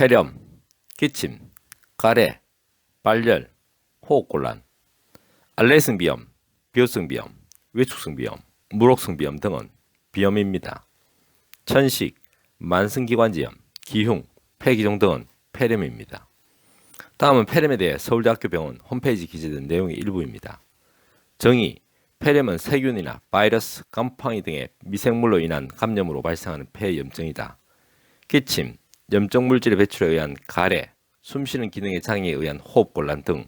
폐렴, 기침, 가래, 발열, 호흡곤란, 알레르기성 비염, 비호성 비염, 외축성 비염, 무록성 비염 등은 비염입니다. 천식, 만성기관지염, 기흉, 폐기종 등은 폐렴입니다. 다음은 폐렴에 대해 서울대학교 병원 홈페이지 기재된 내용의 일부입니다. 정의, 폐렴은 세균이나 바이러스, 깜팡이 등의 미생물로 인한 감염으로 발생하는 폐염증이다. 기침, 염증 물질의 배출에 의한 가래, 숨쉬는 기능의 장애에 의한 호흡곤란 등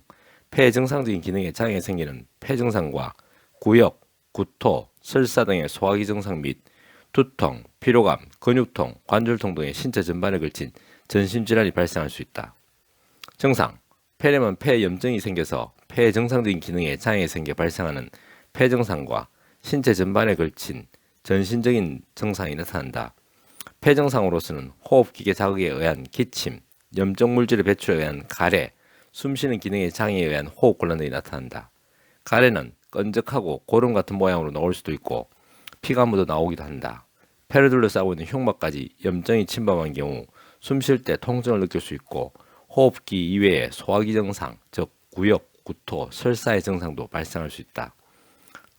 폐증상적인 기능의 장애가 생기는 폐증상과 구역, 구토, 설사 등의 소화기 증상 및 두통, 피로감, 근육통, 관절통 등의 신체 전반에 걸친 전신 질환이 발생할 수 있다. 증상 폐렴은 폐염증이 생겨서 폐정상적인 기능에 장애가 생겨 발생하는 폐증상과 신체 전반에 걸친 전신적인 증상이 나타난다. 폐증상으로서는 호흡기계 자극에 의한 기침, 염증 물질의 배출에 의한 가래, 숨쉬는 기능의 장애에 의한 호흡 곤란 등이 나타난다. 가래는 끈적하고 고름 같은 모양으로 나올 수도 있고 피가 묻어 나오기도 한다. 폐를 둘러싸고 있는 흉막까지 염증이 침범한 경우 숨 쉴 때 통증을 느낄 수 있고 호흡기 이외의 소화기 증상, 즉 구역, 구토, 설사의 증상도 발생할 수 있다.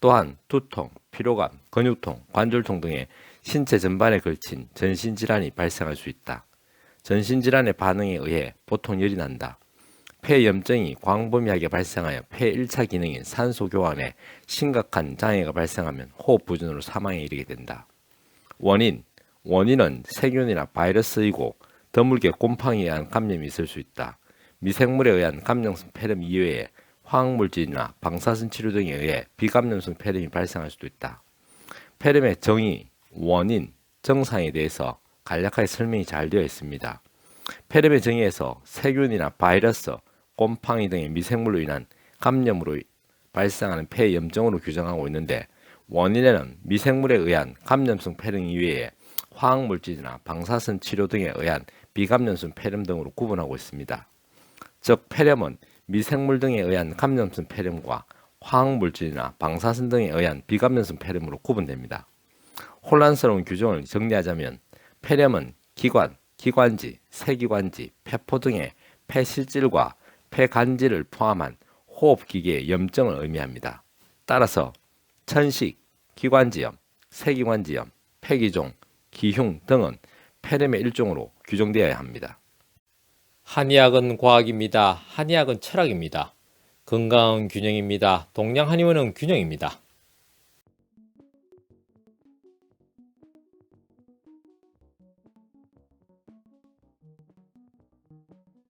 또한 두통, 피로감, 근육통, 관절통 등의 신체 전반에 걸친 전신질환이 발생할 수 있다. 전신질환의 반응에 의해 보통 열이 난다. 폐염증이 광범위하게 발생하여 폐 1차 기능인 산소 교환에 심각한 장애가 발생하면 호흡 부진으로 사망에 이르게 된다. 원인 원인은 세균이나 바이러스이고 드물게 곰팡이에 의한 감염이 있을 수 있다. 미생물에 의한 감염성 폐렴 이외에 화학물질이나 방사선 치료 등에 의해 비감염성 폐렴이 발생할 수도 있다. 폐렴의 정의, 원인, 증상에 대해서 간략하게 설명이 잘 되어 있습니다. 폐렴의 정의에서 세균이나 바이러스, 곰팡이 등의 미생물로 인한 감염으로 발생하는 폐염증으로 규정하고 있는데 원인에는 미생물에 의한 감염성 폐렴 이외에 화학물질이나 방사선 치료 등에 의한 비감염성 폐렴 등으로 구분하고 있습니다. 즉 폐렴은 미생물 등에 의한 감염성 폐렴과 화학물질이나 방사선 등에 의한 비감염성 폐렴으로 구분됩니다. 혼란스러운 규정을 정리하자면 폐렴은 기관, 기관지, 세기관지, 폐포 등의 폐실질과 폐간질을 포함한 호흡기계의 염증을 의미합니다. 따라서 천식, 기관지염, 세기관지염, 폐기종, 기흉 등은 폐렴의 일종으로 규정되어야 합니다. 한의학은 과학입니다. 한의학은 철학입니다. 건강은 균형입니다. 동양 한의원은 균형입니다.